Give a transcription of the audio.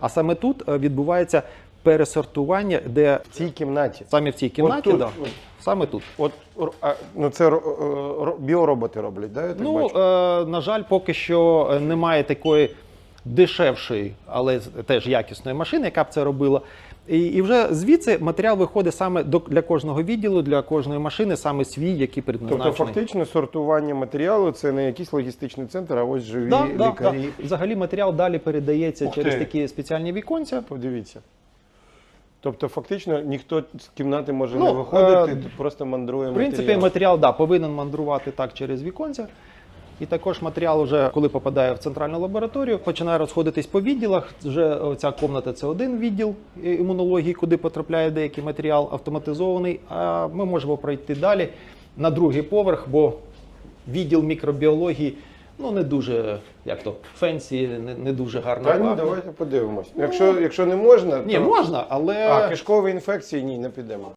А саме тут е, відбувається пересортування, де В цій кімнаті. саме в цій кімнаті, тут, да, от. саме тут. От р- а, ну це ро- е, ро- біороботи роблять, да? Я так Ну, бачу? е, на жаль, поки що е, немає такої дешевшої, але теж якісної машини, яка б це робила. І, і вже звідси матеріал виходить саме до, для кожного відділу, для кожної машини, саме свій, який предназначений. Тобто фактично сортування матеріалу це не якийсь логістичний центр, а ось живі да, да, лікарі. да. Взагалі матеріал далі передається Ух через ти. такі спеціальні віконця. Подивіться. Тобто, фактично, ніхто з кімнати може Ну, не виходити, е, просто мандрує В принципі, матеріал. матеріал да, повинен мандрувати так через віконця. І також матеріал, вже, коли попадає в центральну лабораторію, починає розходитись по відділах. Вже ця комната це один відділ імунології, куди потрапляє деякий матеріал автоматизований. А ми можемо пройти далі на другий поверх, бо відділ мікробіології ну не дуже як то фенсі, не, не дуже гарно. Та ні, давайте подивимось. Якщо, якщо не можна, Ні, то... можна, але А, кишкові інфекції ні, не підемо.